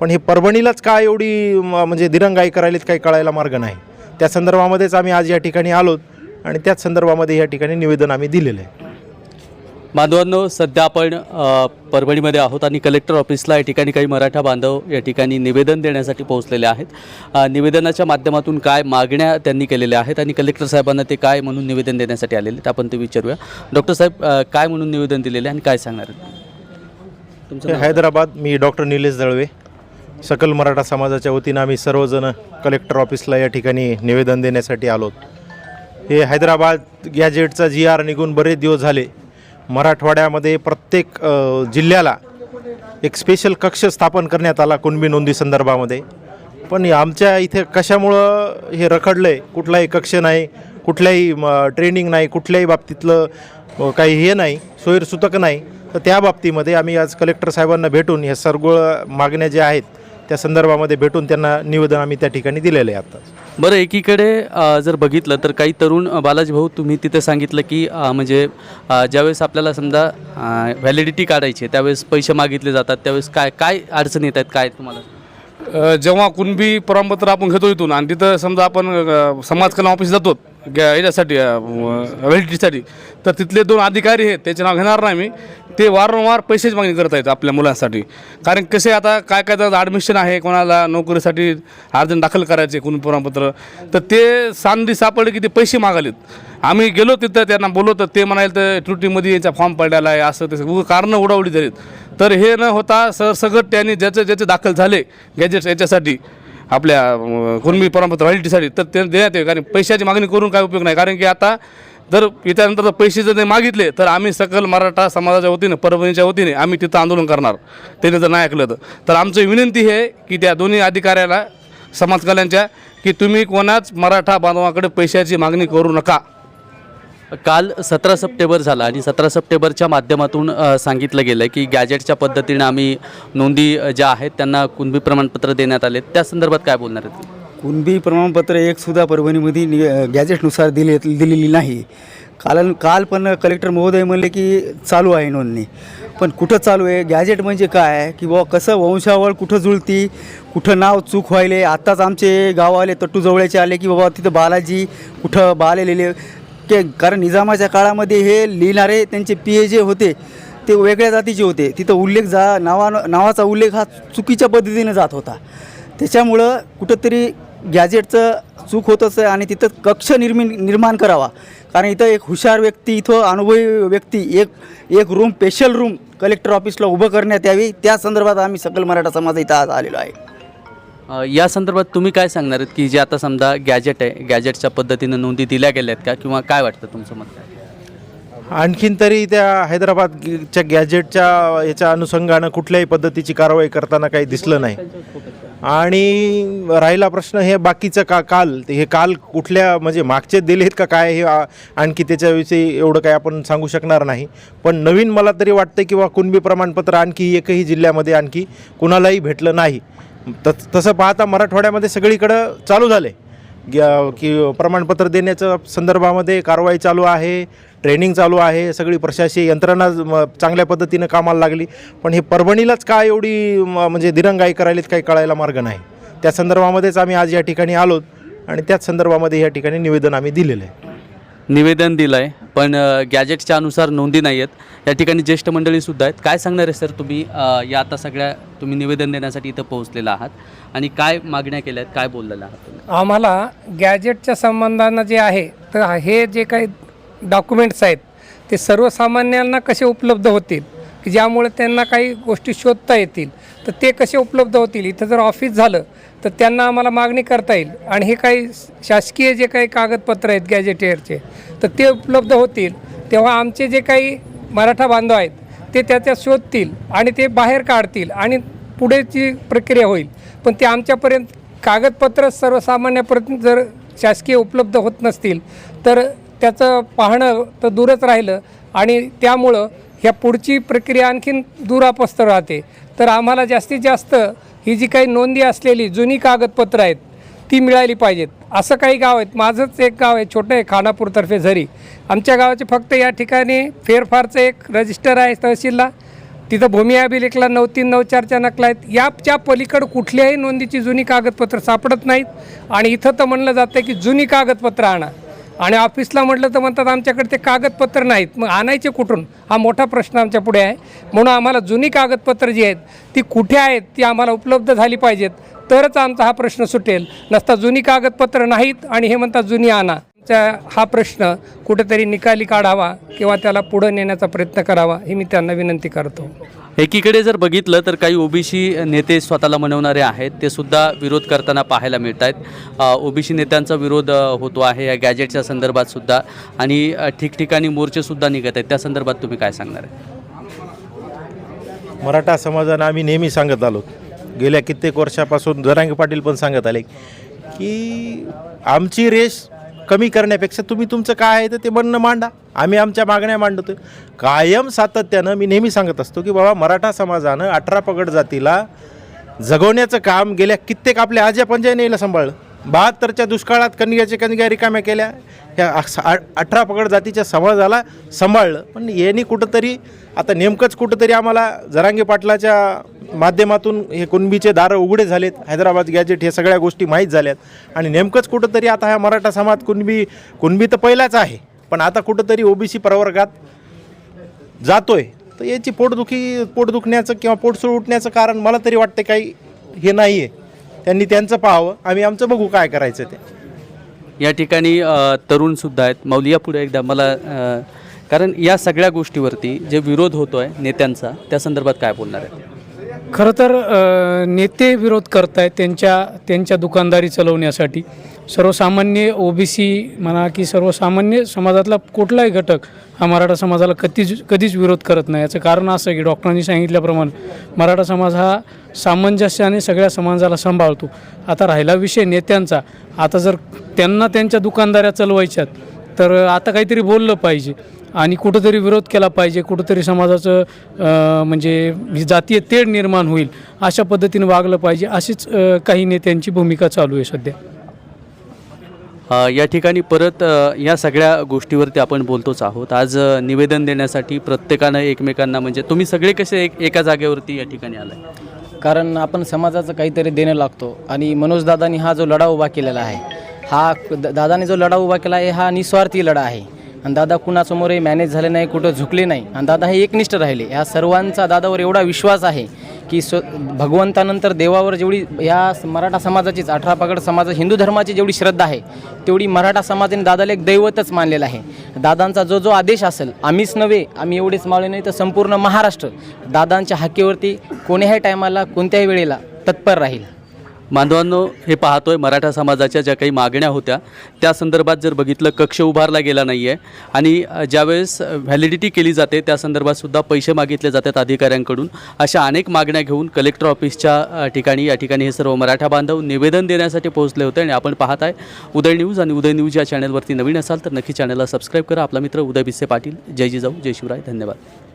पण हे परभणीलाच का एवढी म्हणजे दिरंगाई करायलीत काही कळायला मार्ग नाही. त्या संदर्भामध्येच आम्ही आज या ठिकाणी आलोत आणि त्याच संदर्भामध्ये या ठिकाणी निवेदन आम्ही दिलेलं आहे. बांधवांनो सध्या आपण परभणीमध्ये आहोत आणि कलेक्टर ऑफिसला या ठिकाणी काही मराठा बांधव या ठिकाणी निवेदन देण्यासाठी पोहोचलेले आहेत. निवेदनाच्या माध्यमातून काय मागण्या त्यांनी केलेल्या आहेत आणि कलेक्टर साहेबांना ते काय म्हणून निवेदन देण्यासाठी आलेले आपण ते विचारूया. डॉक्टर साहेब काय म्हणून निवेदन दिलेले आहे आणि काय सांगणार तुमचं? हैदराबाद मी डॉक्टर निलेश दळवे. सकल मराठा समाजाच्या वतीनं आम्ही सर्वजण कलेक्टर ऑफिसला या ठिकाणी निवेदन देण्यासाठी आलोत हे हैदराबाद गॅजेटचा जी आर निघून बरेच दिवस झाले. मराठवाड्यामध्ये प्रत्येक जिल्ह्याला एक स्पेशल कक्ष स्थापन करण्यात आला कुणबी नोंदी संदर्भामध्ये. पण आमच्या इथे कशामुळं हे रखडलं आहे कुठलाही कक्ष नाही कुठल्याही ट्रेनिंग नाही कुठल्याही बाबतीतलं काही हे नाही सोयीरसूतक नाही. तर त्या बाबतीमध्ये आम्ही आज कलेक्टर साहेबांना भेटून ह्या सर्व मागण्या ज्या आहेत त्या संदर्भामध्ये भेटून त्यांना निवेदन आम्ही त्या ठिकाणी दिलेलं आहे आता. बरं एकीकडे जर बघितलं तर काही तरुण बालाजी भाऊ तुम्ही तिथे सांगितलं की म्हणजे ज्यावेळेस आपल्याला समजा व्हॅलिडिटी काढायची आहे त्यावेळेस पैसे मागितले जातात त्यावेळेस काय काय अडचण येत आहेत काय तुम्हाला? जेव्हा कुणबी प्रमाणपत्र आपण घेतो इथून आणि तिथं समजा आपण समाज कल्याण ऑफिस जातो ग- याच्यासाठी व्हॅलिडिटीसाठी तर तिथले दोन अधिकारी आहेत त्याचे नाव घेणार नाही मी. ते वारंवार पैसेच मागणी करत आहेत आपल्या मुलांसाठी. कारण कसे आता काय काय त्याचं ॲडमिशन आहे कोणाला नोकरीसाठी अर्ज दाखल करायचे कुणी प्रमाणपत्र तर ते सांदी सापडले की ते पैसे मागालेत. आम्ही गेलो तिथं त्यांना बोलवतो तर ते म्हणाले तर त्रुटीमध्ये याचा फॉर्म पडलेला आहे असं तसं. कारणं उडावडी झालीत तर हे न होता सरसगट त्यांनी ज्याचं ज्याचे दाखल झाले गॅजेट्स याच्यासाठी आपल्या कुर्मी कुणबी प्रमाणपत्र तर ते देण्यात येईल. कारण पैशाची मागणी करून काय उपयोग नाही. कारण की आता जर त्यानंतर जर पैसे जर नाही मागितले तर आम्ही सकल मराठा समाजाच्या वतीने परभणीच्या वतीने आम्ही तिथं आंदोलन करणार. त्याने जर नाही ऐकलं तर. तर आमची विनंती आहे की त्या दोन्ही अधिकाऱ्याला समाज कल्याणच्या की तुम्ही कोणाच मराठा बांधवाकडे पैशाची मागणी करू नका. काल सतरा सप्टेंबर झाला आणि सतरा सप्टेंबरच्या माध्यमातून सांगितलं गेलं की गॅजेटच्या पद्धतीनं आम्ही नोंदी ज्या आहेत त्यांना कुणबी प्रमाणपत्र देण्यात आले त्या संदर्भात काय बोलणार आहेत? कुणबी प्रमाणपत्र एक सुद्धा परभणीमध्ये नि गॅजेटनुसार दिले दिलेली नाही. काल काल पण कलेक्टर महोदय म्हणले की चालू आहे नोंदणी. पण कुठं चालू आहे? गॅजेट म्हणजे काय? की बुवा कसं वंशावळ कुठं जुळती? कुठं नाव चूक व्हायले? आत्ताच आमचे गाववाले तट्टू जवळचे आले की बाबा तिथं बालाजी कुठं बाले लिहिले ते कारण निजामाच्या काळामध्ये हे लिहिणारे त्यांचे पी ए जे होते ते वेगळ्या जातीचे होते. तिथं उल्लेख जा नावा नावाचा उल्लेख हा चुकीच्या पद्धतीने जात होता. त्याच्यामुळं कुठंतरी गॅजेटचं चूक होत असं आणि तिथं कक्ष निर्मि निर्माण करावा. कारण इथं एक हुशार व्यक्ती इथं अनुभवी व्यक्ती एक एक रूम स्पेशल रूम कलेक्टर ऑफिसला उभं करण्यात यावी. त्या संदर्भात आम्ही सकल मराठा समाज इथं आज आलेलो आहे. या संदर्भात तुम्ही काय सांगणार आहेत की जे आता समजा गॅजेट आहे गॅजेटच्या पद्धतीनं नोंदी दिल्या गेल्या आहेत का? किंवा काय वाटतं तुमचं मत? काय आणखीन तरी त्या हैदराबादच्या गॅजेटच्या याच्या अनुषंगानं कुठल्याही पद्धतीची कारवाई करताना काही दिसलं नाही. आणि राहिला प्रश्न हे बाकीचं का काल हे काल कुठल्या म्हणजे मागचे दिलेत का काय हे आणखी त्याच्याविषयी एवढं काय आपण सांगू शकणार नाही. पण नवीन मला तरी वाटतं किंवा कुणबी प्रमाणपत्र आणखी एकही जिल्ह्यामध्ये आणखी कुणालाही भेटलं नाही. तस तसं पाहता मराठवाड्यामध्ये सगळीकडं चालू झाले की प्रमाणपत्र देण्याच्या संदर्भामध्ये कारवाई चालू आहे ट्रेनिंग चालू आहे सगळी प्रशासकीय यंत्रणा चांगल्या पद्धतीनं कामाला लागली. पण हे परभणीलाच का एवढी म- म्हणजे दिरंगाई करायलीत काही कळायला मार्ग नाही. त्या संदर्भामध्येच आम्ही आज या ठिकाणी आलोत आणि त्याच संदर्भामध्ये या ठिकाणी निवेदन आम्ही दिलेलं आहे. निवेदन दिलं आहे पण गॅजेटच्या अनुसार नोंदी नाही आहेत या ठिकाणी ज्येष्ठ मंडळीसुद्धा आहेत. काय सांगणार आहे सर तुम्ही अ, या आता सगळ्या तुम्ही निवेदन देण्यासाठी इथं पोहोचलेला आहात? आणि काय मागण्या केल्या आहेत काय बोललेलं आहात तुम्ही? आम्हाला गॅजेटच्या संबंधानं जे आहे तर हे जे काही डॉक्युमेंट्स आहेत ते सर्वसामान्यांना कसे उपलब्ध होतील? की ज्यामुळे त्यांना काही गोष्टी शोधता येतील तर ते कसे उपलब्ध होतील? इथं जर ऑफिस झालं तर त्यांना आम्हाला मागणी करता येईल. आणि हे काही शासकीय जे काही कागदपत्र आहेत गॅजेटेअरचे तर ते उपलब्ध होतील. तेव्हा आमचे जे काही मराठा बांधव आहेत ते त्याच्या शोधतील आणि ते बाहेर काढतील आणि पुढेची प्रक्रिया होईल. पण ते आमच्यापर्यंत कागदपत्र सर्वसामान्यापर्यंत जर शासकीय उपलब्ध होत नसतील तर त्याचं पाहणं तर दूरच राहिलं. आणि त्यामुळं ह्या पुढची प्रक्रिया आणखीन दुरापस्त राहते. तर आम्हाला जास्तीत जास्त ही जी काही नोंदी असलेली जुनी कागदपत्रं आहेत ती मिळाली पाहिजेत. असं काही गाव आहेत माझंच एक गाव आहे छोटं आहे खानापूरतर्फे झरी. आमच्या गावाचे फक्त या ठिकाणी फेरफारचं एक रजिस्टर आहे तहसीलला. तिथं भूमी अभिलेखला नऊ तीन नऊ चारच्या नकला आहेत. याच्या पलीकडं कुठल्याही नोंदीची जुनी कागदपत्र सापडत नाहीत. आणि इथं तर म्हणलं जातं की जुनी कागदपत्र आणा. आणि ऑफिसला म्हटलं तर म्हणतात आमच्याकडे ते कागदपत्र नाहीत. मग आणायचे कुठून? हा मोठा प्रश्न आमच्या पुढे आहे. म्हणून आम्हाला जुनी कागदपत्र जी आहेत ती कुठे आहेत ती आम्हाला उपलब्ध झाली पाहिजेत. तरच आमचा हा प्रश्न सुटेल. नसता जुनी कागदपत्र नाहीत आणि हे म्हणतात जुनी आणा. त्या हा प्रश्न कुठेतरी निकाली काढावा किंवा त्याला पुढं नेण्याचा प्रयत्न करावा ही मी त्यांना विनंती करतो. एकीकडे जर बघितलं तर काही ओबीसी नेते स्वतःला म्हणवणारे आहेत ते सुद्धा विरोध करताना पाहायला मिळत आहेत ओबीसी नेत्यांचा विरोध होतो आहे या गॅजेटच्या संदर्भात सुद्धा आणि ठिकठिकाणी मोर्चेसुद्धा निघत आहेत. त्या संदर्भात तुम्ही काय सांगणार आहे? मराठा समाजानं आम्ही नेहमी सांगत आलो. गेल्या कित्येक वर्षापासून जरांगे पाटील पण सांगत आले की आमची रेस कमी करण्यापेक्षा तुम्ही तुमचं काय आहे तर ते म्हणणं मांडा. आम्ही आमच्या मागण्या मांडतो कायम सातत्यानं मी नेहमी सांगत असतो की बाबा मराठा समाजानं अठरा पगड जातीला जगवण्याचं काम गेल्या कित्येक आपल्या आज्या पंजाने सांभाळलं. बहात्तरच्या दुष्काळात कणग्याच्या कणग्या रिकाम्या केल्या. ह्या अठरा पगड जातीच्या समाजाला सांभाळलं. पण यांनी कुठंतरी आता नेमकंच कुठंतरी आम्हाला जरांगे पाटलाच्या माध्यमातून हे कुणबीचे दारं उघडे झालेत हैदराबाद गॅजेट हे सगळ्या गोष्टी माहीत झाल्यात. आणि नेमकंच कुठंतरी आता हा मराठा समाज कुणबी कुणबी तर पहिलाच आहे. पण आता कुठंतरी ओबीसी प्रवर्गात जातोय. तर याची पोटदुखी पोट दुखण्याचं किंवा पोटसूळ उठण्याचं कारण मला तरी वाटतं काही हे नाही आहे त्यांनी त्यांचं पाहावं. आम्ही आमचं बघू काय करायचं ते. या ठिकाणी अ, तरुणसुद्धा आहेत. मौलिया पुढे एकदा मला अ, कारण या सगळ्या गोष्टीवरती जे विरोध होतो आहे नेत्यांचा त्या संदर्भात काय बोलणार आहे खरं तर नेते विरोध करत आहेत त्यांच्या त्यांच्या दुकानदारी चालवण्यासाठी. सर्वसामान्य ओबीसी म्हणा की सर्वसामान्य समाजातला कुठलाही घटक हा मराठा समाजाला कधीच कधीच विरोध करत नाही. याचं कारण असं की डॉक्टरांनी सांगितल्याप्रमाणे मराठा समाज हा सामंजस्याने सगळ्या समाजाला सांभाळतो. आता राहिला विषय नेत्यांचा. आता जर त्यांना त्यांच्या दुकानदाऱ्या चालवायच्यात तर आता काहीतरी बोललं पाहिजे. आणि कुठंतरी विरोध केला पाहिजे कुठंतरी समाजाचं म्हणजे ही जातीय तेढ निर्माण होईल अशा पद्धतीने वागलं पाहिजे अशीच काही नेत्यांची भूमिका चालू आहे सध्या. या ठिकाणी परत या सगळ्या गोष्टीवरती आपण बोलतोच आहोत. आज निवेदन देण्यासाठी प्रत्येकानं एकमेकांना म्हणजे तुम्ही सगळे कसे एक एका जागेवरती या ठिकाणी आलाय? कारण आपण समाजाचं काहीतरी देणं लागतो आणि मनोजदादांनी हा जो लढा उभा केलेला आहे हा दादाने जो लढा उभा केला आहे हा निस्वार्थी लढा आहे. आणि दादा कुणासमोरही मॅनेज झाले नाही कुठं झुकले नाही. आणि दादा हे एकनिष्ठ राहिले. ह्या सर्वांचा दादावर एवढा विश्वास आहे की स्व भगवंतानंतर देवावर जेवढी या मराठा समाजाचीच अठरा पगड समाज हिंदू धर्माची जेवढी श्रद्धा आहे तेवढी मराठा समाजाने दादाला एक दैवतच मानलेला आहे. दादांचा जो जो आदेश असेल आम्हीच नव्हे आम्ही एवढेच मावळे नाही तर संपूर्ण महाराष्ट्र दादांच्या हाकेवरती कोण्याही टायमाला कोणत्याही वेळेला तत्पर राहील. बांधवांनो हे पाहतोय मराठा समाजाच्या ज्या काही मागण्या होत्या त्या संदर्भात जर बघितलं कक्ष उभारला गेला नाही आहे आणि ज्यावेळेस व्हॅलिडिटी केली जाते त्या संदर्भात सुद्धा पैसे मागितले जातात अधिकाऱ्यांकडून. अशा अनेक मागण्या घेऊन कलेक्टर ऑफिसच्या ठिकाणी या ठिकाणी हे सर्व मराठा बांधव निवेदन देण्यासाठी पोहोचले होते आणि आपण पाहत आहे उदय न्यूज आणि उदय न्यूज या चॅनलवरती नवीन असाल तर नक्की चॅनलला सबस्क्राईब करा. आपला मित्र उदय बिस्से पाटील. जय जिजाऊ जय शिवराय. धन्यवाद.